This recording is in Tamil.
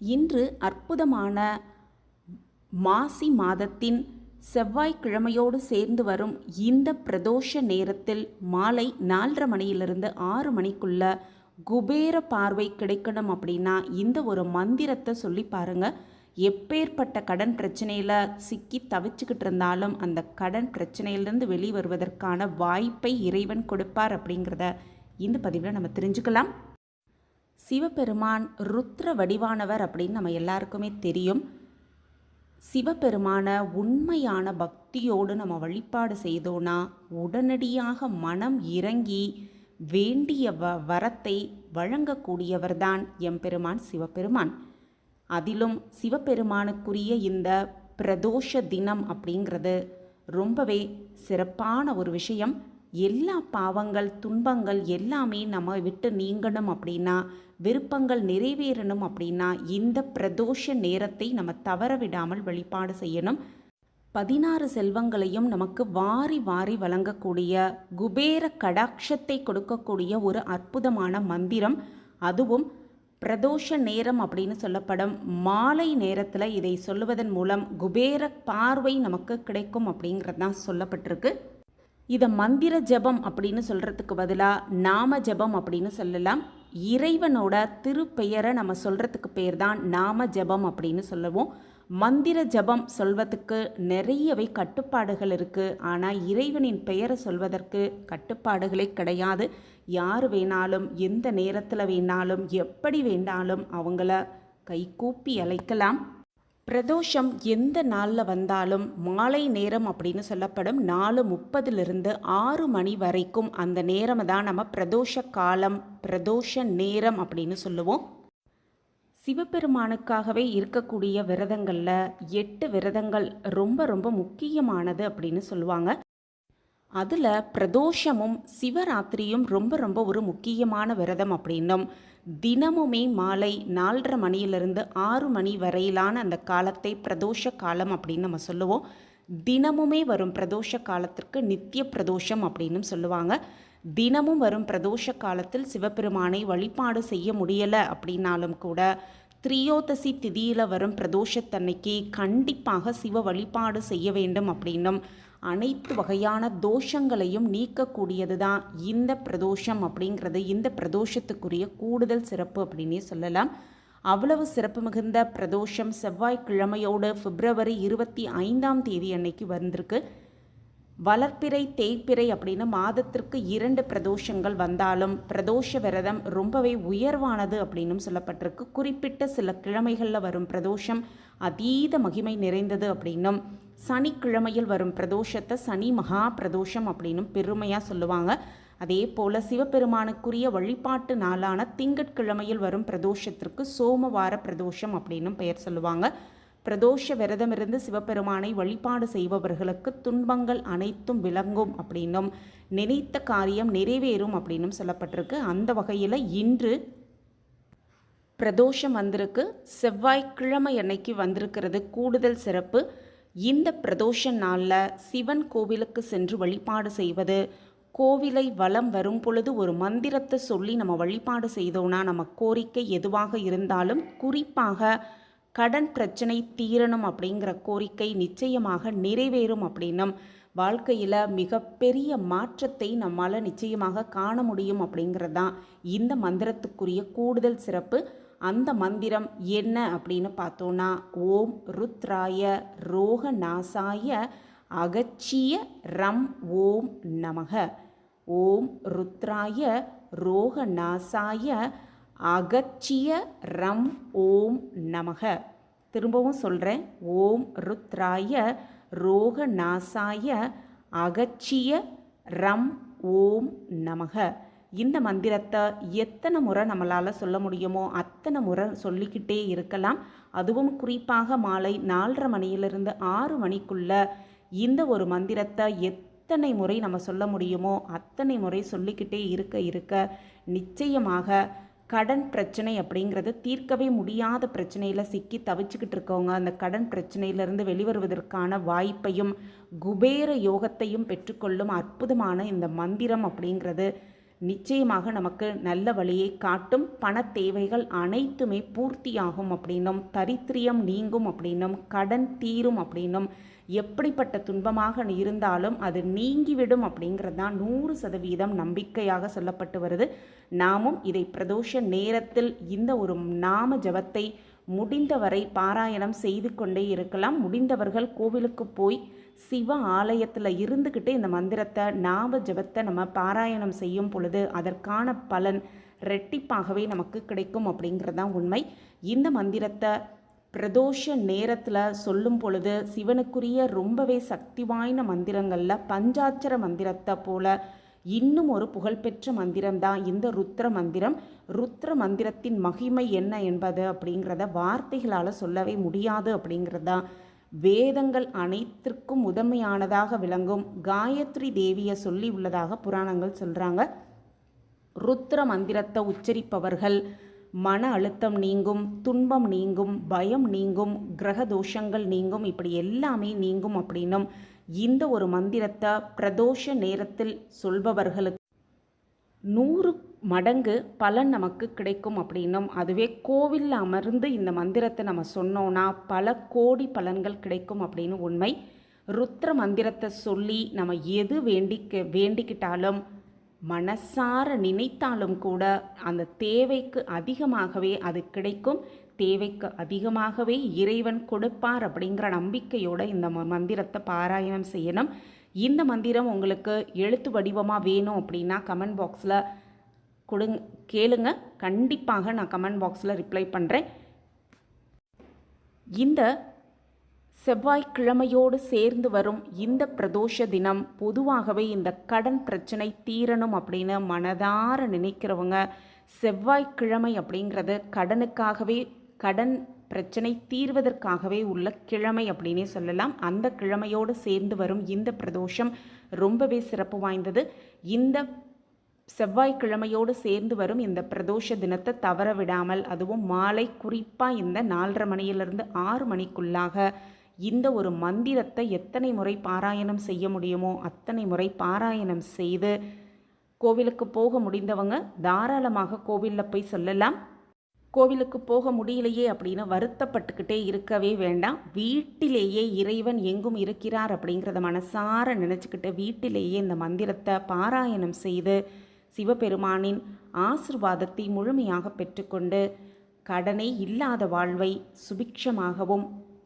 இன்று அற்புதமான மாசி மாதத்தின் செவ்வாய்க்கிழமையோடு சேர்ந்து வரும் இந்த பிரதோஷ நேரத்தில் மாலை நாலரை மணியிலிருந்து ஆறு மணிக்குள்ள குபேர பார்வை கிடைக்கணும் அப்படின்னா இந்த ஒரு மந்திரத்தை சொல்லி பாருங்க. எப்பேற்பட்ட கடன் பிரச்சனையில் சிக்கி தவிச்சுக்கிட்டு இருந்தாலும் அந்த கடன் பிரச்சனையிலிருந்து வெளி வருவதற்கான வாய்ப்பை இறைவன் கொடுப்பார் அப்படிங்கிறத இந்த பதிவில் நம்ம தெரிஞ்சுக்கலாம். சிவபெருமான் ருத்ர வடிவானவர் அப்படின்னு நம்ம எல்லாருக்குமே தெரியும். சிவபெருமான உண்மையான பக்தியோடு நம்ம வழிபாடு செய்தோன்னா உடனடியாக மனம் இறங்கி வேண்டிய வ வரத்தை வழங்கக்கூடியவர்தான் எம்பெருமான் சிவபெருமான். அதிலும் சிவபெருமானுக்குரிய இந்த பிரதோஷ தினம் அப்படிங்கிறது ரொம்பவே சிறப்பான ஒரு விஷயம். எல்லா பாவங்கள் துன்பங்கள் எல்லாமே நம்ம விட்டு நீங்கணும் அப்படின்னா விருப்பங்கள் நிறைவேறணும் அப்படின்னா இந்த பிரதோஷ நேரத்தை நம்ம தவற விடாமல் வழிபாடு செய்யணும். பதினாறு செல்வங்களையும் நமக்கு வாரி வாரி வழங்கக்கூடிய குபேர கடாட்சத்தை கொடுக்கக்கூடிய ஒரு அற்புதமான மந்திரம். அதுவும் பிரதோஷ நேரம் அப்படின்னு சொல்லப்படும். மாலை நேரத்தில் இதை சொல்லுவதன் மூலம் குபேர பார்வை நமக்கு கிடைக்கும் அப்படிங்கிறது தான் சொல்லப்பட்டிருக்கு. இதை மந்திர ஜபம் அப்படின்னு சொல்கிறதுக்கு பதிலாக நாம ஜபம் அப்படின்னு சொல்லலாம். இறைவனோட திருப்பெயரை நம்ம சொல்கிறதுக்கு பேர் தான் நாம ஜபம் அப்படின்னு சொல்லுவோம். மந்திர ஜபம் சொல்வதற்கு நிறையவே கட்டுப்பாடுகள் இருக்குது ஆனால் இறைவனின் பெயரை சொல்வதற்கு கட்டுப்பாடுகளே கிடையாது. யார் வேணாலும் எந்த நேரத்தில் வேணாலும் எப்படி வேணாலும் அவங்கள கைகூப்பி அழைக்கலாம். பிரதோஷம் எந்த நாளில் வந்தாலும் மாலை நேரம் அப்படின்னு சொல்லப்படும் நாலு முப்பதுலேருந்து ஆறு மணி வரைக்கும் அந்த நேரம் தான் நம்ம பிரதோஷ காலம் பிரதோஷ நேரம் அப்படின்னு சொல்லுவோம். சிவபெருமானுக்காகவே இருக்கக்கூடிய விரதங்களில் எட்டு விரதங்கள் ரொம்ப ரொம்ப முக்கியமானது அப்படின்னு சொல்லுவாங்க. அதில் பிரதோஷமும் சிவராத்திரியும் ரொம்ப ரொம்ப ஒரு முக்கியமான விரதம் அப்படின்னும். தினமுமே மாலை நாலரை மணியிலிருந்து ஆறு மணி வரையிலான அந்த காலத்தை பிரதோஷ காலம் அப்படின்னு நம்ம சொல்லுவோம். தினமுமே வரும் பிரதோஷ காலத்திற்கு நித்திய பிரதோஷம் அப்படின்னு சொல்லுவாங்க. தினமும் வரும் பிரதோஷ காலத்தில் சிவபெருமானை வழிபாடு செய்ய முடியலை அப்படின்னாலும் கூட திரியோதசி திதியில் வரும் பிரதோஷத்தன்னைக்கு கண்டிப்பாக சிவ வழிபாடு செய்ய வேண்டும் அப்படின்னும் அனைத்து வகையான தோஷங்களையும் நீக்கக்கூடியது தான் இந்த பிரதோஷம் அப்படிங்கிறது. இந்த பிரதோஷத்துக்குரிய கூடுதல் சிறப்பு அப்படின்னே சொல்லலாம். அவ்வளவு சிறப்பு மிகுந்த பிரதோஷம் செவ்வாய்க்கிழமையோடு பிப்ரவரி இருபத்தி ஐந்தாம் தேதி அன்னைக்கு வந்திருக்கு. வளர்ப்பிறை தேய்ப்பிறை அப்படின்னு மாதத்திற்கு இரண்டு பிரதோஷங்கள் வந்தாலும் பிரதோஷ விரதம் ரொம்பவே உயர்வானது அப்படின்னும் சொல்லப்பட்டிருக்கு. குறிப்பிட்ட சில கிழமைகளில் வரும் பிரதோஷம் அதீத மகிமை நிறைந்தது அப்படின்னும் சனிக்கிழமையில் வரும் பிரதோஷத்தை சனி மகா பிரதோஷம் அப்படின்னும் பெருமையாக சொல்லுவாங்க. அதே போல் சிவபெருமானுக்குரிய வழிபாட்டு நாளான திங்கட்கிழமையில் வரும் பிரதோஷத்திற்கு சோமவார பிரதோஷம் அப்படின்னும் பெயர் சொல்லுவாங்க. பிரதோஷ விரதமிருந்து சிவபெருமானை வழிபாடு செய்பவர்களுக்கு துன்பங்கள் அனைத்தும் விளங்கும் அப்படின்னும் நினைத்த காரியம் நிறைவேறும் அப்படின்னும் சொல்லப்பட்டிருக்கு. அந்த வகையில் இன்று பிரதோஷம் வந்திருக்கு. செவ்வாய்க்கிழமை அன்னைக்கு வந்திருக்கிறது கூடுதல் சிறப்பு. இந்த பிரதோஷ நாளில் சிவன் கோவிலுக்கு சென்று வழிபாடு செய்வது கோவிலை வலம் வரும் பொழுது ஒரு மந்திரத்தை சொல்லி நம்ம வழிபாடு செய்தோன்னா நம்ம கோரிக்கை எதுவாக இருந்தாலும் குறிப்பாக கடன் பிரச்சனை தீரணும் அப்படிங்கிற கோரிக்கை நிச்சயமாக நிறைவேறும் அப்படின்னும் வாழ்க்கையில் மிகப்பெரிய மாற்றத்தை நம்மால் நிச்சயமாக காண முடியும் அப்படிங்கிறது தான் இந்த மந்திரத்துக்குரிய கூடுதல் சிறப்பு. அந்த மந்திரம் என்ன அப்படின்னு பார்த்தோன்னா ஓம் ருத்ராய ரோக நாசாய அகச்சிய ரம் ஓம் நமக. ஓம் ருத்ராய ரோக நாசாய அகச்சிய ரம் ஓம் நமக. திரும்பவும் சொல்கிறேன் ஓம் ருத்ராய ரோக நாசாய அகச்சிய ரம் ஓம் நமக. இந்த மந்திரத்தை எத்தனை முறை நம்மளால் சொல்ல முடியுமோ அத்தனை முறை சொல்லிக்கிட்டே இருக்கலாம். அதுவும் குறிப்பாக மாலை நாலரை மணியிலிருந்து ஆறு மணிக்குள்ள இந்த ஒரு மந்திரத்தை எத்தனை முறை நம்ம சொல்ல முடியுமோ அத்தனை முறை சொல்லிக்கிட்டே இருக்க இருக்க நிச்சயமாக கடன் பிரச்சனை அப்படிங்கிறது தீர்க்கவே முடியாத பிரச்சனையில் சிக்கி தவிச்சுக்கிட்டு இருக்கவங்க அந்த கடன் பிரச்சனையிலிருந்து வெளிவருவதற்கான வாய்ப்பையும் குபேர யோகத்தையும் பெற்றுக்கொள்ளும் அற்புதமான இந்த மந்திரம் அப்படிங்கிறது நிச்சயமாக நமக்கு நல்ல வழியை காட்டும். பண தேவைகள் அனைத்துமே பூர்த்தியாகும் அப்படின்னும் தரித்திரியம் நீங்கும் அப்படின்னும் கடன் தீரும் அப்படின்னும் எப்படிப்பட்ட துன்பமாக இருந்தாலும் அது நீங்கிவிடும் அப்படிங்கிறது தான் நூறு சதவீதம் நம்பிக்கையாக சொல்லப்பட்டு வருது. நாமும் இதை பிரதோஷ நேரத்தில் இந்த ஒரு நாம ஜபத்தை முடிந்தவரை பாராயணம் செய்து கொண்டே இருக்கலாம். முடிந்தவர்கள் கோவிலுக்கு போய் சிவ ஆலயத்தில் இருந்துக்கிட்டே இந்த மந்திரத்தை நாம ஜபத்தை நம்ம பாராயணம் செய்யும் பொழுது அதற்கான பலன் ரெட்டிப்பாகவே நமக்கு கிடைக்கும் அப்படிங்கிறது தான் உண்மை. இந்த மந்திரத்தை பிரதோஷ நேரத்தில் சொல்லும் பொழுது சிவனுக்குரிய ரொம்பவே சக்தி வாய்ந்த மந்திரங்களில் பஞ்சாட்சர மந்திரத்தை போல இன்னும் ஒரு புகழ்பெற்ற மந்திரம் தான் இந்த ருத்ர மந்திரம். ருத்ர மந்திரத்தின் மகிமை என்ன என்பது அப்படிங்கிறத வார்த்தைகளால் சொல்லவே முடியாது அப்படிங்கிறது தான் வேதங்கள் அனைத்திற்கும் முதன்மையானதாக விளங்கும் காயத்ரி தேவியை சொல்லி உள்ளதாக புராணங்கள் சொல்கிறாங்க ருத்ர மந்திரத்தை உச்சரிப்பவர்கள் மன அழுத்தம் நீங்கும் துன்பம் நீங்கும் பயம் நீங்கும் கிரக தோஷங்கள் நீங்கும் இப்படி எல்லாமே நீங்கும் அப்படின்னும் இந்த ஒரு மந்திரத்தை பிரதோஷ நேரத்தில் சொல்பவர்களுக்கு நூறு மடங்கு பலன் நமக்கு கிடைக்கும் அப்படின்னும். அதுவே கோவிலில் அமர்ந்து இந்த மந்திரத்தை நம்ம சொன்னோன்னா பல கோடி பலன்கள் கிடைக்கும் அப்படின்னு உண்மை. ருத்ர மந்திரத்தை சொல்லி நம்ம எது வேண்டிக்க வேண்டிக்கிட்டாலும் மனசார நினைத்தாலும் கூட அந்த தேவைக்கு அதிகமாகவே அது கிடைக்கும். தேவைக்கு அதிகமாகவே இறைவன் கொடுப்பார் அப்படிங்கிற நம்பிக்கையோட இந்த ம- மந்திரத்தை பாராயணம் செய்யணும். இந்த மந்திரம் உங்களுக்கு எழுத்து வடிவமாக வேணும் அப்படின்னா கமெண்ட் பாக்ஸில் கொடுங்க கேளுங்க. கண்டிப்பாக நான் கமெண்ட் பாக்ஸில் ரிப்ளை பண்ணுறேன் இந்த செவ்வாய்க்கிழமையோடு சேர்ந்து வரும் இந்த பிரதோஷ தினம் பொதுவாகவே இந்த கடன் பிரச்சனை தீரணும் அப்படின்னு மனதார நினைக்கிறவங்க செவ்வாய்க்கிழமை அப்படிங்கிறது கடனுக்காகவே கடன் பிரச்சனை தீர்வதற்காகவே உள்ள கிழமை அப்படின்னே சொல்லலாம். அந்த கிழமையோடு சேர்ந்து வரும் இந்த பிரதோஷம் ரொம்பவே சிறப்பு வாய்ந்தது. இந்த செவ்வாய்க்கிழமையோடு சேர்ந்து வரும் இந்த பிரதோஷ தினத்தை தவற விடாமல் அதுவும் மாலை குறிப்பாக இந்த நாலரை மணியிலிருந்து ஆறு மணிக்குள்ளாக இந்த ஒரு மந்திரத்தை எத்தனை முறை பாராயணம் செய்ய முடியுமோ அத்தனை முறை பாராயணம் செய்து கோவிலுக்கு போக முடிந்தவங்க தாராளமாக கோவிலில் போய் சொல்லலாம். கோவிலுக்கு போக முடியலையே அப்படின்னு வருத்தப்பட்டுக்கிட்டே இருக்கவே வேண்டாம். வீட்டிலேயே இறைவன் எங்கும் இருக்கிறார் அப்படிங்கிறத மனசார நினச்சிக்கிட்டு வீட்டிலேயே இந்த மந்திரத்தை பாராயணம் செய்து சிவபெருமானின் ஆசிர்வாதத்தை முழுமையாக பெற்றுக்கொண்டு கடனை இல்லாத வாழ்வை சுபிக்ஷமாகவும்